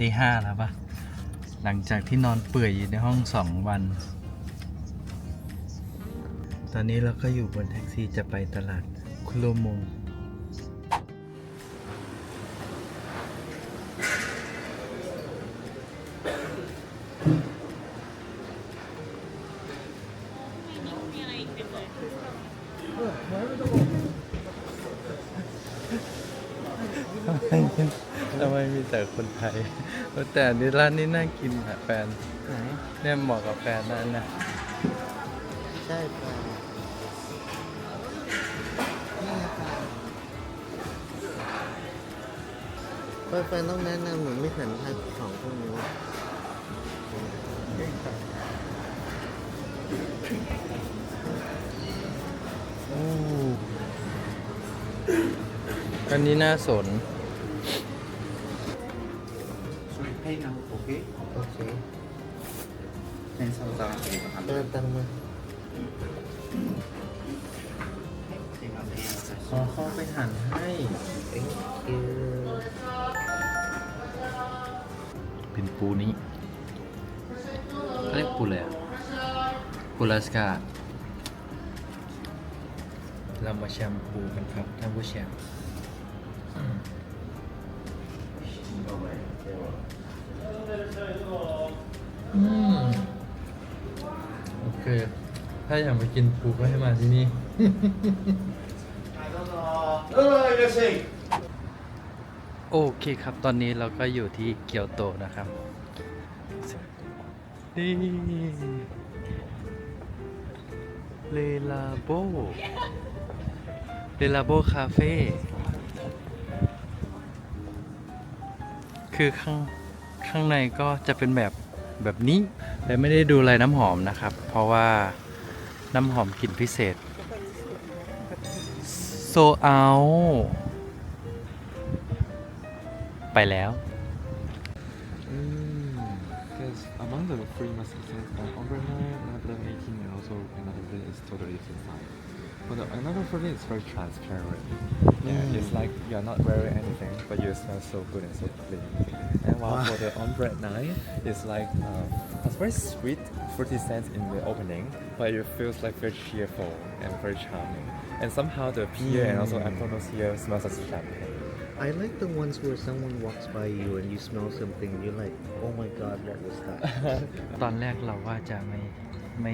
ที่ห้าแล้วปะหลังจากที่นอนเปื่อยอยู่ในห้องสองวัน ตอนนี้เราก็อยู่บนแท็กซี่จะไปตลาดคุโรมงทำไมมีแต่คนไทย แต่อันนี้ร้านนี้น่ากินอะแฟนไหนเนี่ยเหมาะกับแฟนนั่นนะใช่ค่ะนี่ค่ะแฟนๆต้องแนะนำหนูไม่สันทัดของพวกนี้โอ้อันนี้น่าสน we pay now? Okay. โอเค Ten thousand eight เติม hundred. ตังค์มาขอเข้าไปหั่นให้ thank you เป็นปูนี้เขาเรียกปูเลยอะปูลาสกาเรามาแชมปูกันครับท่านผู้แชมป์ อืมโอเค ถ้าอยากมากินปูก็ให้มาที่นี่ โอเคครับ ตอนนี้เราก็อยู่ที่เกียวโตนะครับ นี่เลลาโบเลลาโบคาเฟ่ คือข้าง ข้างในก็จะเป็นแบบแบบนี้ แต่ไม่ได้ดูลายน้ำหอมนะครับ เพราะว่าน้ำหอมกลิ่นพิเศษโซเอาไปแล้ว Because among the three musketeers, uh, Ombre Night, another 18, and also another blade is totally different. But the, another blade is very transparent. Yeah, it's like you're not wearing anything, but you smell so good and so clean. And while for the Ombre Night, it's like um, it's very sweet, fruity scent in the opening, but it feels like very cheerful and very charming. And somehow the pear and also apple notes here smells like champagne. I like the ones where someone walks by you and you smell something you're like oh my god what was that ตอนแรกเราว่าจะไม่ไม่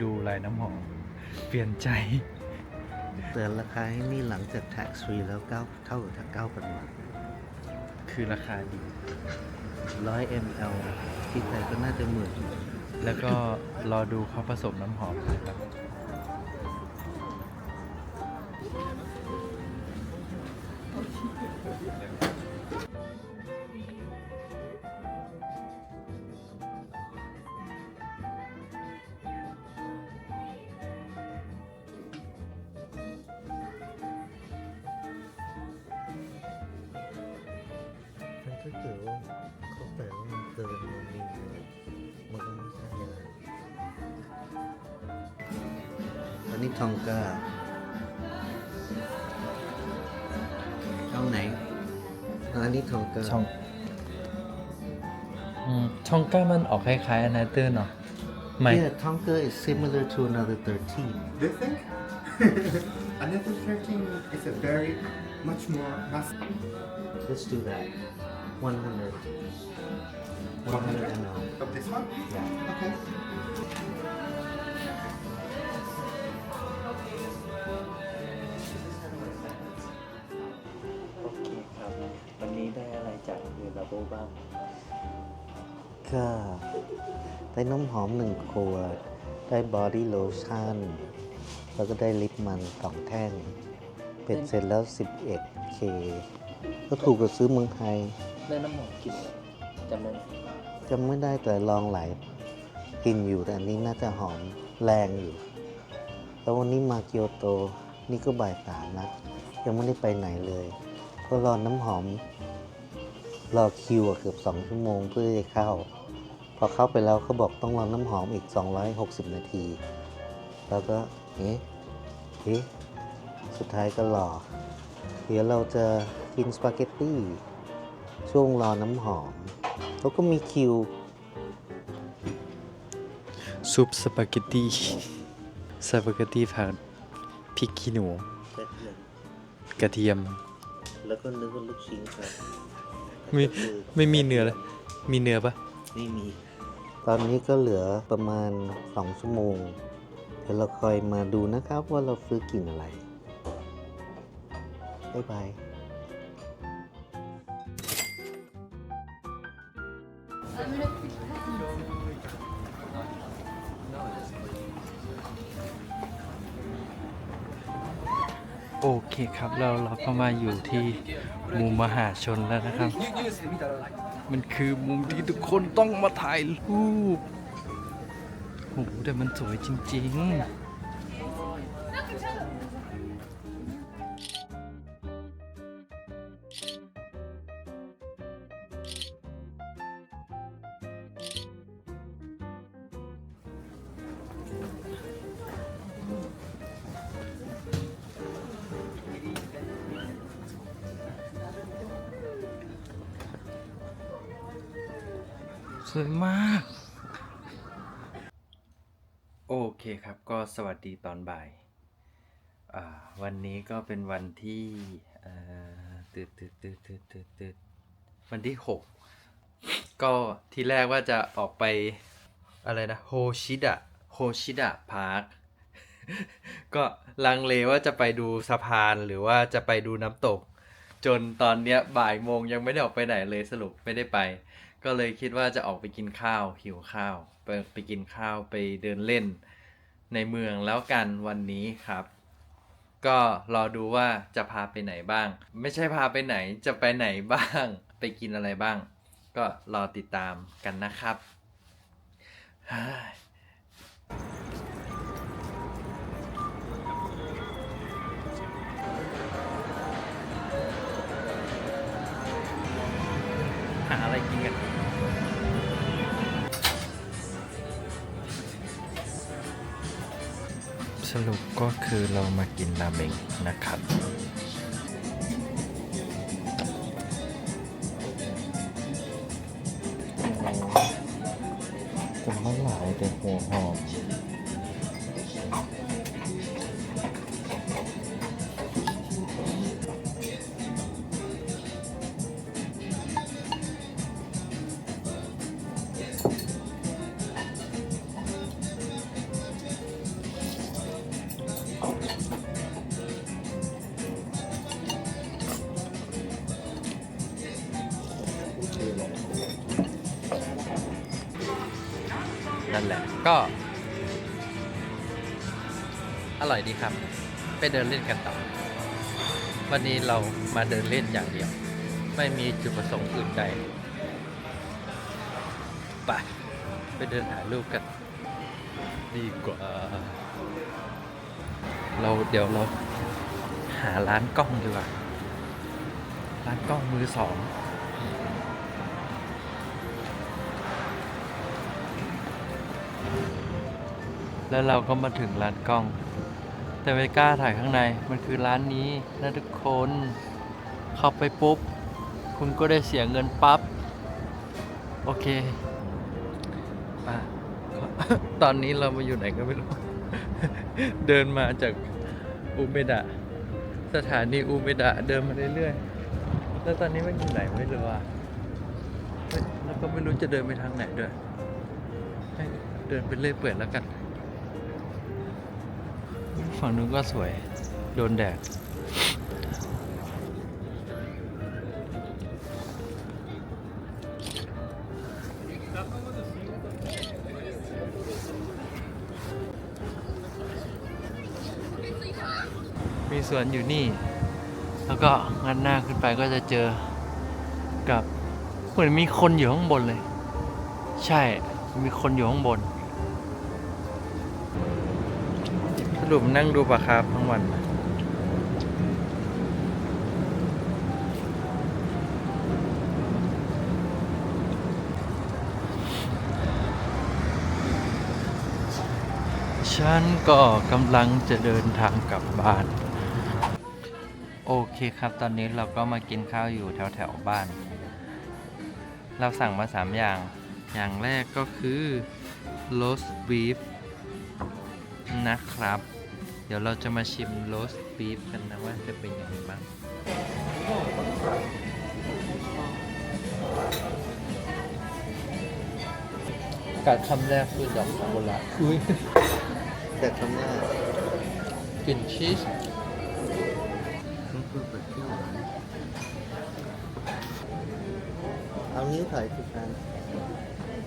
ดูลายน้ำหอม เปลี่ยนใจ แต่ราคาให้นี่หลังจาก tax free แล้วเก้าเท่ากับเก้าพันบาท คือราคาดี 100 ml ที่ไทยก็น่าจะหมื่นแล้วก็รอดูเขาผสมน้ำหอมนะครับ ถ้าเกิดว่าเขาแปลว่ามันเกินมันมีมันก็ไม่ใช่นะอันนี้ทองกาเอาไหนอันนี้ทองกาช่องอืมช่องก้ามันออกคล้ายๆอันนั้นเตอร์เนาะไม่ Yeah, Tonka is similar to another 13. Do you think? Another thirteen is a very much more musky. Let's do that. 100. 100 ml. Of this one? Yeah. Okay. โอเคครับวันนี้ได้อะไรจากเรือลาโบบ้างก็ได้น้ำหอมหนึ่งขวด ได้บอดี้โลชั่น แล้วก็ได้ลิปมันสองแท่ง เป็นเสร็จแล้ว 11K ก็ถูกกว่าซื้อเมืองไทย ได้น้ำหอมกลิ่นจำได้ไหมจำไม่ได้แต่ลองหลายกลินอยู่แต่อันนี้น่าจะหอมแรงอยู่ แล้ววันนี้มาเกียวโตนี่ก็บ่ายสามนะยังไม่ได้ไปไหนเลย ก็รอน้ำหอม รอคิวอะเกือบสองชั่วโมงเพื่อจะเข้า พอเข้าไปแล้วเขาบอกต้องรอน้ำหอมอีก 260 นาที แล้วก็เอ๊ะเอ๊ะสุดท้ายก็รอเดี๋ยวเราจะกินสปาเกตตี้ ช่วงรอน้ำหอม แล้วก็มีคิว ซุปสปาเกตตี้ สปาเกตตี้ผัดพริกขี้หนู กระเทียม แล้วก็นึกว่าลูกชิ้นครับไม่ไม่มีเนื้อเลยมีเนื้อปะไม่มี ตอนนี้ก็เหลือประมาณ2ชั่วโมง เดี๋ยวเราคอยมาดูนะครับว่าเราซื้อกินอะไรบ๊ายบาย โอเคครับเราเราก็มาอยู่ที่มุมมหาชนแล้วนะครับ มันคือมุมที่ทุกคนต้องมาถ่ายรูปโอ้โหแต่มันสวยจริง ๆ สวยมาก โอเคครับก็สวัสดีตอนบ่าย วันนี้ก็เป็นวันที่ตืดตืดตืดตืดตืดตืดวันที่หกก็ที่แรกว่าจะออกไปอะไรนะโฮชิดะโฮชิดะพาร์คก็ลังเลว่าจะไปดูสะพานหรือว่าจะไปดูน้ำตก จนตอนเนี้ยบ่ายโมงยังไม่ได้ออกไปไหนเลยสรุปไม่ได้ไป ก็เลยคิดว่าจะออกไปกินข้าวหิวข้าว ไปไปกินข้าวไปเดินเล่นในเมืองแล้วกันวันนี้ครับ ก็รอดูว่าจะพาไปไหนบ้าง ไม่ใช่พาไปไหนจะไปไหนบ้าง ไปกินอะไรบ้าง ก็รอติดตามกันนะครับ สรุปก็คือเรามากินราเมงนะครับจะมาหลายแต่หัวหอม ก็ อร่อยดีครับ ไปเดินเล่นกันต่อ วันนี้เรามาเดินเล่นอย่างเดียว ไม่มีจุดประสงค์อื่นใดไปไปเดินหารูปกัน ดีกว่า เราเดี๋ยวเราหาร้านกล้องดีกว่า ร้านกล้องมือสอง แล้วเราก็มาถึงร้านกล้อง แต่ไม่กล้าถ่ายข้างในมันคือร้านนี้นะทุกคนเข้าไปปุ๊บ คุณก็ได้เสียเงินปั๊บโอเคอะตอนนี้เรามาอยู่ไหนก็ไม่รู้ เดินมาจากอุเมดะสถานีอุเมดะเดินมาเรื่อยๆ แล้วตอนนี้มันอยู่ไหนไม่รู้อะแล้วก็ไม่รู้จะเดินไปทางไหนด้วย ให้เดินไปเรื่อยเปื่อยแล้วกัน ฝั่งนู้นก็สวย โดนแดดมีสวนอยู่นี่ แล้วก็งันหน้าขึ้นไปก็จะเจอกับเหมือนมีคนอยู่ข้างบนเลย ใช่ มีคนอยู่ข้างบน สรุปนั่งดูปลาคาร์ฟทั้งวันฉันก็กำลังจะเดินทางกลับบ้าน โอเคครับตอนนี้เราก็มากินข้าวอยู่แถวแถวๆบ้าน เราสั่งมา 3 อย่าง อย่างแรกก็คือ roast beef นะครับ เดี๋ยวเราจะมาชิม roast beef กันนะว่าจะเป็นยังไงบ้างกัดคำแรกคือดอกซากุระอุ้ยแต่คำแรกกลิ่นชีสมันคือเปิดที่หวานเอานิ้วถอยสิกัน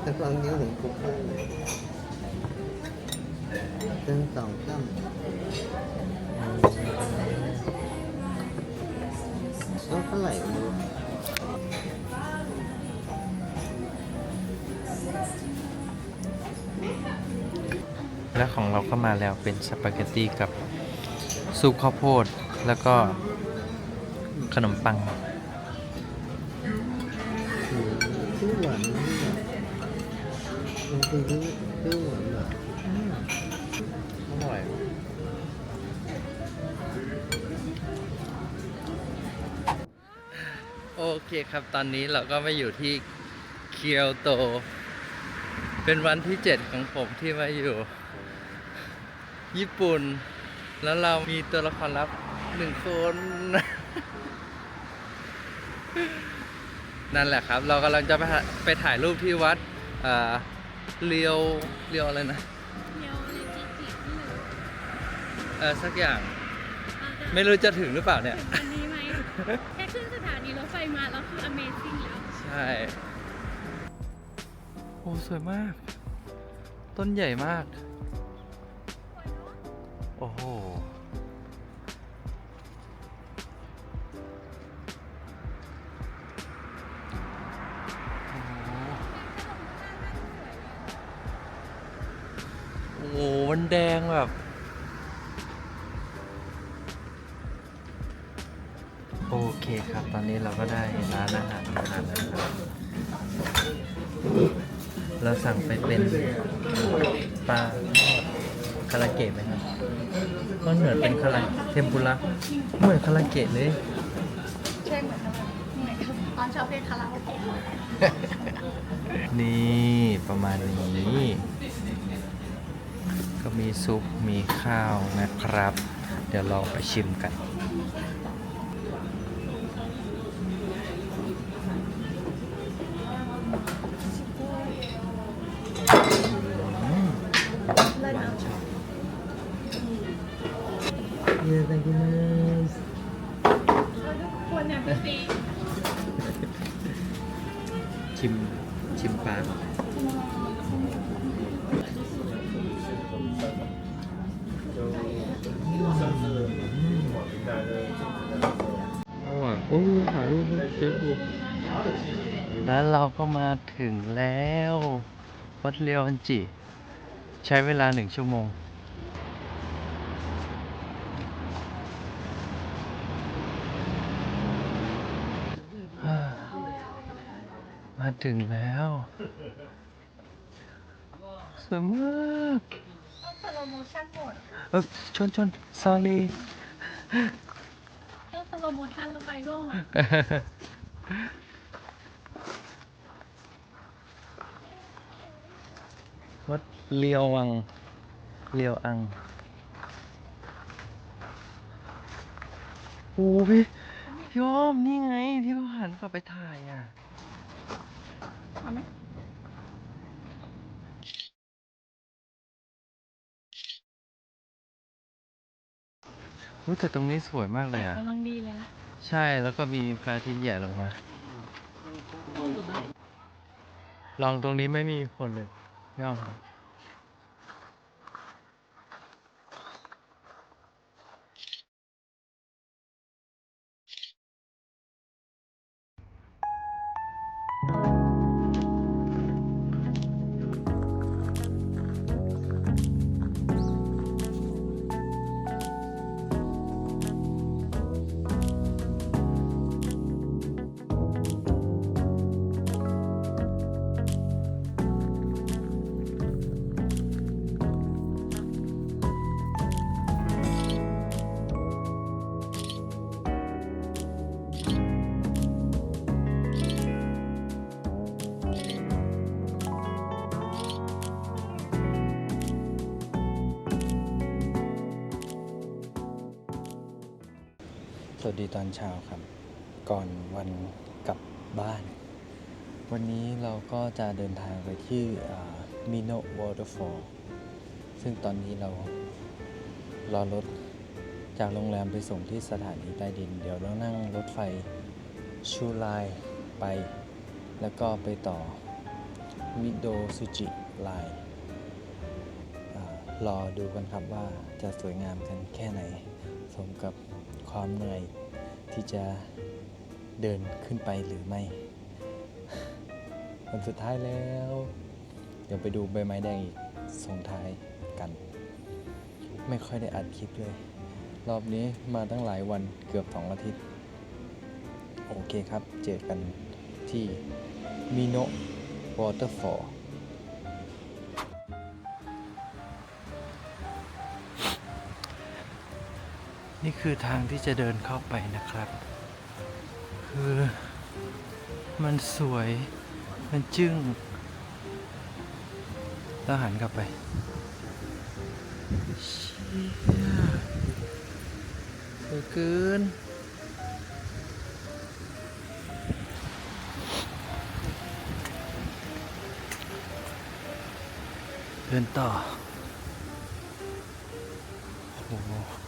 แต่ลองนิ้วถึงคุกเกอร์เลย หนึ่งสองสามแล้วเท่าไหร่ไม่รู้และของเราก็มาแล้วเป็นสปาเกตตี้กับซุปข้าวโพด แล้วก็ขนมปังชื่อหวานนะมันคือชื่อหวานเหร อร่อยโอเคครับตอนนี้เราก็มาอยู่ที่เคียวโต เป็นวันที่7ของผมที่มาอยู่ ญี่ปุ่น แล้วเรามีตัวละครลับหนึ่งคน นั่นแหละครับ เรากำลังจะไปถ่ายไปถ่ายรูปที่วัดเเรียวเรียวอะไรนะ ออสักอย่างอ่าแต่ไม่รู้จะถึงหรือเปล่าเนี่ย อันนี้ไหมแค่ขึ้นสถานีรถไฟมาแล้วคือ amazing แล้ว ใช่ โอ้สวยมาก ต้นใหญ่มาก โอ้โห โอ้โหมันแดงแบบ ตอนนี้เราก็ได้ร้านอาหารมาทานแล้วนะครับ เราสั่งไปเป็นปลาทอดคาราเกะไหมครับ มันเหมือนเป็นคาราเทมปุระเหมือนคาราเกะเลย ใช่เหมือนกันเหมือนกันตอนชอบเพลงคาราโอเกะนี่ประมาณนี้ ก็มีซุปมีข้าวนะครับ เดี๋ยวลองไปชิมกัน อร่อยโอ้ยถ่ายรูปให้เชฟดูแล้วเราก็มาถึงแล้ววัดเรียวอันจิ ใช้เวลาหนึ่งชั่วโมง มาถึงแล้วสวยมากสโลโมชั่นหมดเออชนชน sorry ถ้าส โลโมชั่นลงไปก็วัดเลียววัง เลียวอังโอ้พี่พี่อ้อมนี่ไงที่เขาหันกลับไปถ่ายอะ เอาไหม รู้แต่ตรงนี้สวยมากเลยอะ กำลังดีเลยนะใช่แล้วก็มีพระอาทิตย์ใหญ่ลงมา ลองตรงนี้ไม่มีคนเลยไม่เอาครับ วัสดีตอนเช้าครับ ก่อนวันกลับบ้าน วันนี้เราก็จะเดินทางไปที่มิโนะวอเตอร์ฟอลซึ่งตอนนี้เรารอรถจากโรงแรมไปส่งที่สถานีใต้ดิน เดี๋ยวเรานั่งรถไฟชูไลไป แล้วก็ไปต่อมิโดซุจิไลรอดูกันครับว่าจะสวยงามกันแค่ไหนสมกับ ความเหนื่อยที่จะเดินขึ้นไปหรือไม่ วันสุดท้ายแล้ว เดี๋ยวไปดูใบไม้แดงอีกส่งท้ายกัน ไม่ค่อยได้อัดคลิปเลย รอบนี้มาตั้งหลายวันเกือบสองอาทิตย์ โอเคครับ เจอกันที่มิโนะวอเตอร์ฟอล นี่คือทางที่จะเดินเข้าไปนะครับ คือมันสวยมันจึ้งแล้วหันกลับไปเชี่ยสวยเกินเดินต่อโอ้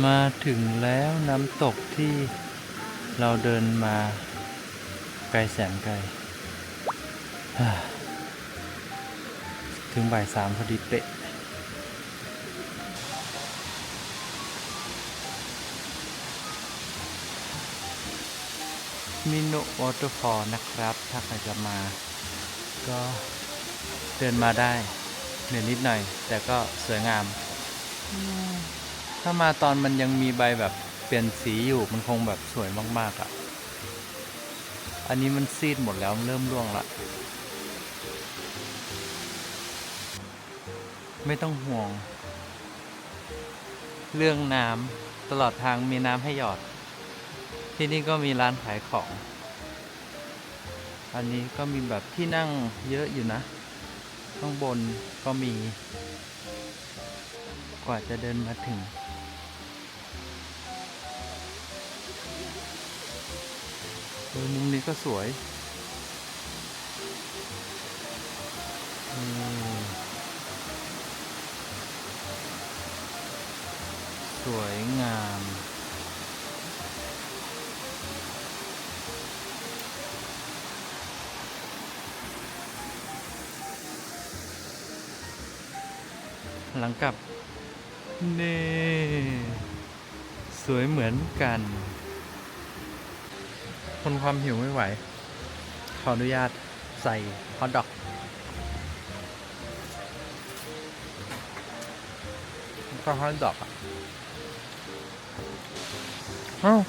มาถึงแล้วน้ำตกที่เราเดินมาไกลแสนไกล ถึงบ่ายสามพอดีเป๊ะ มิโนวอเตอร์ฟอลนะครับ ถ้าใครจะมา ก็เดินมาได้ เหนื่อยนิดหน่อย แต่ก็สวยงาม ถ้ามาตอนมันยังมีใบแบบเปลี่ยนสีอยู่มันคงแบบสวยมากๆอะ่ะ อันนี้มันซีดหมดแล้วเริ่มร่วงละไม่ต้องห่วง เรื่องน้ำตลอดทางมีน้ำให้หยอด ที่นี่ก็มีร้านขายของ อันนี้ก็มีแบบที่นั่งเยอะอยู่นะ ข้างบนก็มี กว่าจะเดินมาถึง เออมุมนี้ก็สวยสวยงาม หลังกลับ นี่ สวยเหมือนกัน คนความหิวไม่ไหว ขออนุญาตใส่ฮอทดอกก็ฮอทดอกอะอ้าว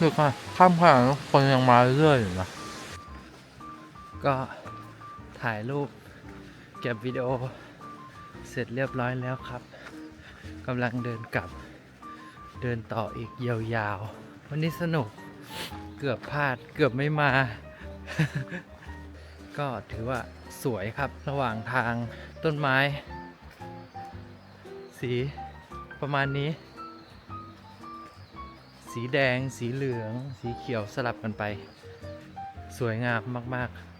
ดูค่ะข้ามผ่านคนยังมาเรื่อยอยู่นะก็ถ่ายรูปเก็บวิดีโอเสร็จเรียบร้อยแล้วครับกำลังเดินกลับ เดินต่ออีกยาวๆ วันนี้สนุก กือบพลาดเกือบไม่มา ก็ถือว่าสวยครับระหว่างทางต้นไม้ สีประมาณนี้ สีแดง สีเหลือง สีเขียวสลับกันไป สวยงามมาก ๆ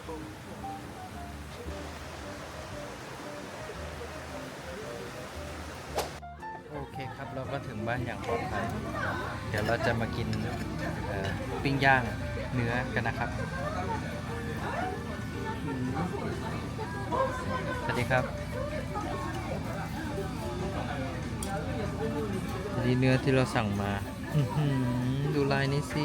โอเคครับเราก็ถึงบ้านอย่างปลอดภัยเดี๋ยวเราจะมากินปิ้งย่างเนื้อกันนะครับ สวัสดีครับอันนี้เนื้อที่เราสั่งมา ดูลายนี้สิ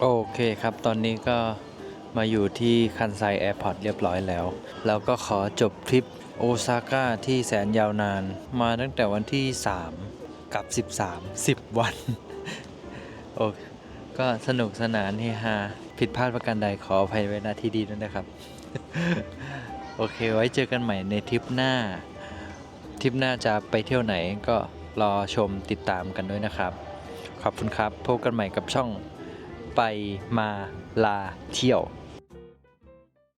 โอเคครับ ตอนนี้ก็มาอยู่ที่คันไซแอร์พอร์ตเรียบร้อยแล้วแล้วก็ขอจบทริปโอซาก้าที่แสนยาวนาน มาตั้งแต่วันที่ 3 กับ 13 10 วัน โอ้ก็สนุกสนานเฮฮา ผิดพลาดประการใดขออภัยไว้ณที่ดีด้วยนะครับ โอเคไว้เจอกันใหม่ในทริปหน้า ทริปหน้าจะไปเที่ยวไหนก็รอชมติดตามกันด้วยนะครับ ขอบคุณครับ พบกันใหม่กับช่องไปมาลาเที่ยว